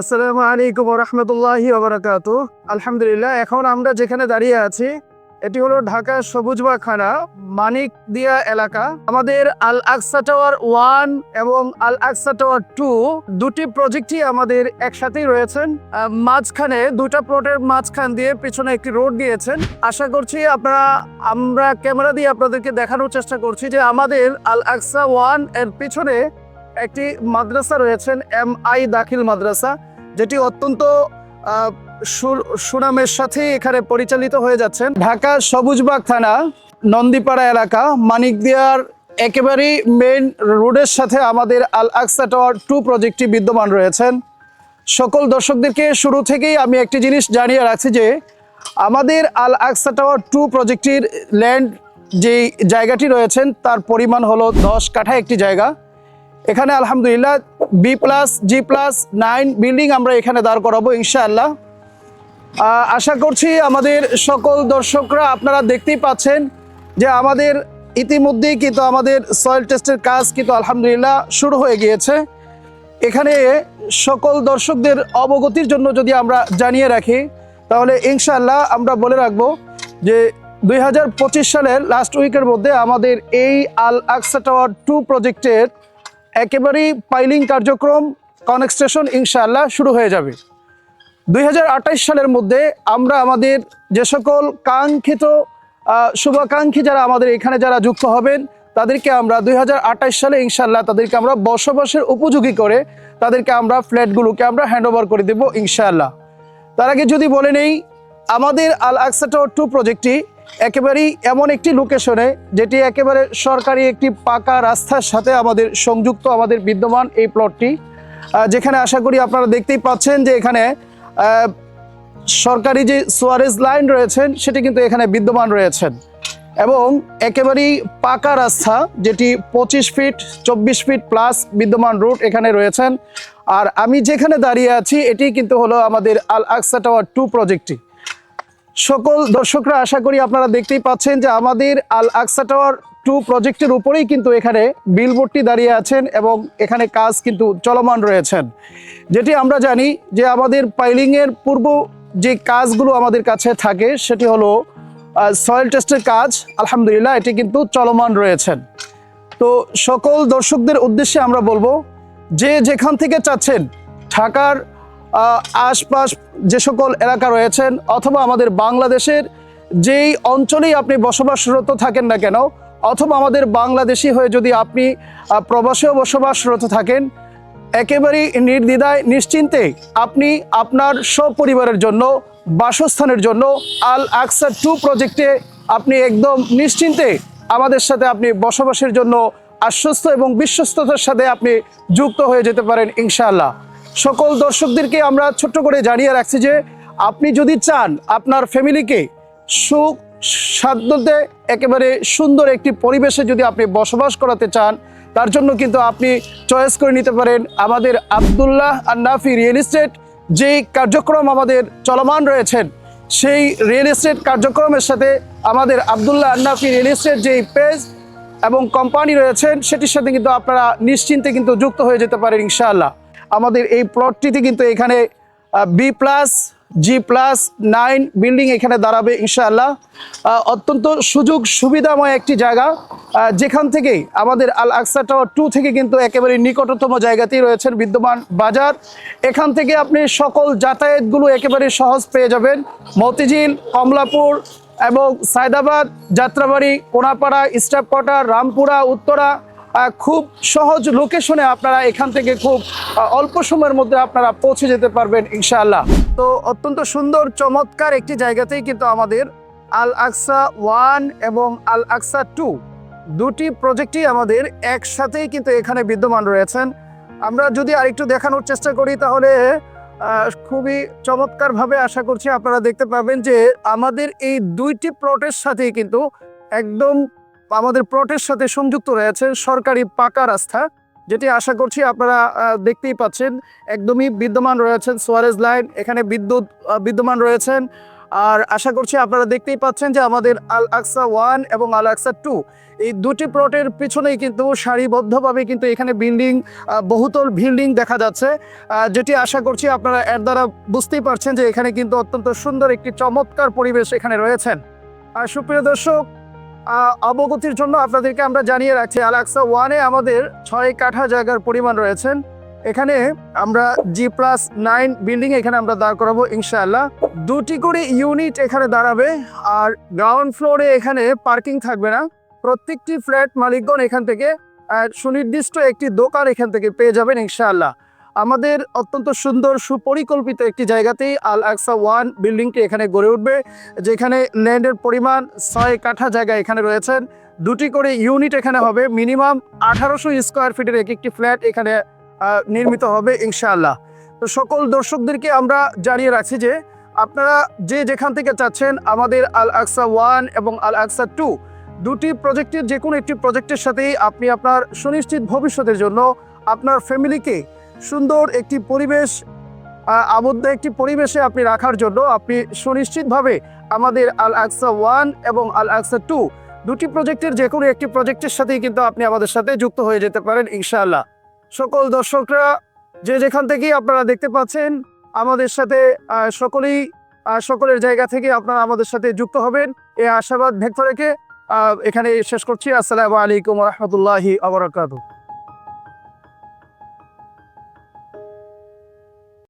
আসসালামু আলাইকুম রহমতুল্লাহি ওবরাকাত। আলহামদুলিল্লাহ, এখন আমরা যেখানে দাঁড়িয়ে আছি, এটি হলো ঢাকা সবুজবাখানা মানিক দিয়া এলাকা। আমাদের আল আকসা টাওয়ার ওয়ান এবং আল আকসা টাওয়ার টু, দুটি প্রজেক্টই আমাদের একসাথেই রয়েছেন। মাঝখানে দুটা প্লটের মাঝখান দিয়ে পিছনে একটি রোড গিয়েছেন। আশা করছি আপনারা, আমরা ক্যামেরা দিয়ে আপনাদেরকে দেখানোর চেষ্টা করছি যে আমাদের আল আকসা ওয়ানের পিছনে একটি মাদ্রাসা রয়েছেন এম আই দাখিল মাদ্রাসা, যেটি অত্যন্ত সুনামের সাথে এখানে পরিচালিত হয়ে যাচ্ছেন। ঢাকা সবুজবাগ থানা, নন্দীপাড়া এলাকা, মানিকদিয়ার একেবারেই মেন রোডের সাথে আমাদের আল আকসা টাওয়ার টু প্রজেক্টটি বিদ্যমান রয়েছেন। সকল দর্শকদেরকে শুরু থেকেই আমি একটি জিনিস জানিয়ে রাখছি যে, আমাদের আল আকসা টাওয়ার টু প্রজেক্টটির ল্যান্ড যেই জায়গাটি রয়েছেন, তার পরিমাণ হলো দশ কাঠা একটি জায়গা। এখানে আলহামদুলিল্লাহ B plus G plus nine building আমরা এখানে দাঁড় করাবো ইনশাআল্লাহ। আশা করছি আমাদের সকল দর্শকরা আপনারা দেখতেই পাচ্ছেন যে আমাদের ইতিমধ্যেই কিন্তু আমাদের সয়েল টেস্টের কাজ কিন্তু আলহামদুলিল্লাহ শুরু হয়ে গিয়েছে। এখানে সকল দর্শকদের অবগতির জন্য যদি আমরা জানিয়ে রাখি, তাহলে ইনশাআল্লাহ আমরা বলে রাখব যে দুই হাজার পঁচিশ সালের লাস্ট উইকের মধ্যে আমাদের এই আল আকসা টাওয়ার টু প্রজেক্টের একেবারেই পাইলিং কার্যক্রম কনেক্সটেশন ইনশাআল্লাহ শুরু হয়ে যাবে। দুই সালের মধ্যে আমরা আমাদের যে সকল কাঙ্ক্ষিত শুভাকাঙ্ক্ষী যারা আমাদের এখানে যারা যুক্ত হবেন, তাদেরকে আমরা দুই সালে ইনশাআল্লাহ তাদেরকে আমরা বসবাসের উপযোগী করে তাদেরকে আমরা ফ্ল্যাটগুলোকে আমরা হ্যান্ড ওভার করে দেবো ইনশাআল্লাহ। তার আগে যদি বলে নেই, আমাদের আল আকসা টু প্রজেক্টটি একেবারেই এমন একটি লোকেশনে যেটি একেবারে সরকারি একটি পাকা রাস্তার সাথে আমাদের সংযুক্ত, আমাদের বিদ্যমান এই প্লটটি যেখানে আশা করি আপনারা দেখতেই পাচ্ছেন যে এখানে সরকারি যে সোয়ারেজ লাইন রয়েছেন, সেটি কিন্তু এখানে বিদ্যমান রয়েছেন। এবং একেবারেই পাকা রাস্তা, যেটি পঁচিশ ফিট চব্বিশ ফিট প্লাস বিদ্যমান রুট এখানে রয়েছেন। আর আমি যেখানে দাঁড়িয়ে আছি, এটি কিন্তু হলো আমাদের আল আকসা টাওয়ার টু প্রজেক্টটি সকল দর্শকরা আশা করি আপনারা দেখতেই পাচ্ছেন যে আমাদের আল আকসা টাওয়ার টু প্রজেক্টের উপরেই কিন্তু এখানে বিলবোর্ডটি দাঁড়িয়ে আছেন এবং এখানে কাজ কিন্তু চলমান রয়েছেন। যেটি আমরা জানি যে আমাদের পাইলিংয়ের পূর্ব যে কাজগুলো আমাদের কাছে থাকে, সেটি হলো সয়েল টেস্টের কাজ। আলহামদুলিল্লাহ, এটি কিন্তু চলমান রয়েছেন। তো সকল দর্শকদের উদ্দেশ্যে আমরা বলব, যে যেখান থেকে চাচ্ছেন, ঢাকার আশপাশ যে সকল এলাকা রয়েছেন অথবা আমাদের বাংলাদেশের যেই অঞ্চলেই আপনি বসবাসরত থাকেন না কেন, অথবা আমাদের বাংলাদেশি হয়ে যদি আপনি প্রবাসেও বসবাসরত থাকেন, একেবারেই নির্দ্বিধায়, নিশ্চিন্তে আপনি আপনার সপরিবারের জন্য, বাসস্থানের জন্য আল আকসা টু প্রজেক্টে আপনি একদম নিশ্চিন্তে আমাদের সাথে আপনি বসবাসের জন্য আশ্বস্ত এবং বিশ্বস্ততার সাথে আপনি যুক্ত হয়ে যেতে পারেন ইনশাআল্লাহ। সকল দর্শকদেরকে আমরা ছোট্ট করে জানিয়ে রাখছি যে আপনি যদি চান আপনার ফ্যামিলিকে সুখ সাধ্যতে একেবারে সুন্দর একটি পরিবেশে যদি আপনি বসবাস করাতে চান, তার জন্য কিন্তু আপনি চয়েস করে নিতে পারেন আমাদের আবদুল্লাহ আন্নাফি রিয়েল এস্টেট। যেই কার্যক্রম আমাদের চলমান রয়েছেন সেই রিয়েল এস্টেট কার্যক্রমের সাথে আমাদের আবদুল্লাহ আন্নাফি রিয়েল এস্টেট যেই পেজ এবং কোম্পানি রয়েছেন, সেটির সাথে কিন্তু আপনারা নিশ্চিন্তে কিন্তু যুক্ত হয়ে যেতে পারেন ইনশাআল্লাহ। আমাদের এই প্লটটিতে কিন্তু এখানে B plus G plus nine building এখানে দাঁড়াবে ইনশাআল্লাহ। অত্যন্ত সুযোগ সুবিধাময় একটি জায়গা। যেখান থেকে আমাদের আল আকসা টাওয়ার টু থেকে কিন্তু একেবারে নিকটতম জায়গাতেই রয়েছেন বিদ্যমান বাজার। এখান থেকে আপনি সকল যাতায়াতগুলো একেবারে সহজ পেয়ে যাবেন। মতিঝিল, কমলাপুর এবং সায়দাবাদ, যাত্রাবাড়ি, কোনাপাড়া স্টাফ কোয়ার্টার রামপুরা, উত্তরা খুব সহজ লোকেশনে আপনারা এখান থেকে খুব অল্প সময়ের মধ্যে আপনারা পৌঁছে যেতে পারবেন, ইনশাআল্লাহ। তো অত্যন্ত সুন্দর, চমৎকার একটি জায়গাতেই কিন্তু আমাদের আল আকসা ওয়ান এবং আল আকসা টু দুটি প্রজেক্টই আমাদের একসাথেই কিন্তু এখানে বিদ্যমান রয়েছেন। আমরা যদি আরেকটু দেখানোর চেষ্টা করি তাহলে খুবই চমৎকারভাবে আশা করছি আপনারা দেখতে পাবেন যে আমাদের এই দুইটি প্লটের সাথেই কিন্তু একদম আমাদের প্লটের সাথে সংযুক্ত রয়েছে সরকারি পাকা রাস্তা, যেটি আশা করছি আপনারা দেখতেই পাচ্ছেন। একদমই বিদ্যমান রয়েছেন সোয়ারেজ লাইন এখানে বিদ্যুৎ বিদ্যমান রয়েছেন। আর আশা করছি আপনারা দেখতেই পাচ্ছেন যে আমাদের আল আকসা ওয়ান এবং আল আকসা টু এই দুটি প্লটের পিছনেই কিন্তু সারিবদ্ধভাবে কিন্তু এখানে বিল্ডিং বহুতল বিল্ডিং দেখা যাচ্ছে। যেটি আশা করছি আপনারা এর দ্বারা বুঝতেই পারছেন যে এখানে কিন্তু অত্যন্ত সুন্দর একটি চমৎকার পরিবেশ এখানে রয়েছেন। আর সুপ্রিয় দর্শক অবগতির জন্য আপনাদেরকে আমরা জানিয়ে রাখছি আলাক্সা ওয়ানে আমাদের ছয় কাঠা জায়গার পরিমাণ রয়েছেন। এখানে আমরা জি প্লাস নাইন বিল্ডিং এখানে আমরা দাঁড় করাবো, ইনশাআল্লাহ। দুটি করে ইউনিট এখানে দাঁড়াবে, আর গ্রাউন্ড ফ্লোরে এখানে পার্কিং থাকবে না। প্রত্যেকটি ফ্ল্যাট মালিকগণ এখান থেকে সুনির্দিষ্ট একটি দোকান এখান থেকে পেয়ে যাবেন, ইনশাআল্লাহ। আমাদের অত্যন্ত সুন্দর সুপরিকল্পিত একটি জায়গাতেই আল আকসা ওয়ান বিল্ডিংটি এখানে গড়ে উঠবে, যেখানে ল্যান্ডের পরিমাণ ছয় কাঠা জায়গা এখানে রয়েছেন দুটি করে ইউনিট এখানে হবে, মিনিমাম আঠারোশো স্কোয়ার ফিটের এক একটি ফ্ল্যাট এখানে নির্মিত হবে ইনশাআল্লাহ। তো সকল দর্শকদেরকে আমরা জানিয়ে রাখছি যে, আপনারা যে যেখান থেকে চাচ্ছেন, আমাদের আল আকসা ওয়ান এবং আল আকসা টু দুটি প্রজেক্টের যে কোনো একটি প্রজেক্টের সাথেই আপনি আপনার সুনিশ্চিত ভবিষ্যতের জন্য আপনার ফ্যামিলিকে সুন্দর একটি পরিবেশ আবদ্ধ একটি পরিবেশে আপনি রাখার জন্য আপনি সুনিশ্চিতভাবে আমাদের আল আকসা ওয়ান এবং আল আকসা টু দুটি প্রজেক্টের যে কোনো একটি প্রজেক্টের সাথেই কিন্তু আপনি আমাদের সাথে যুক্ত হয়ে যেতে পারেন ইনশাআল্লাহ। সকল দর্শকরা যে যেখান থেকেই আপনারা দেখতে পাচ্ছেন, আমাদের সাথে সকলেই সকলের জায়গা থেকে আপনারা আমাদের সাথে যুক্ত হবেন। এই আশাবাদ ব্যক্ত রেখে এখানে শেষ করছি। আসসালামু আলাইকুম রহমতুল্লাহি আবরাকাতু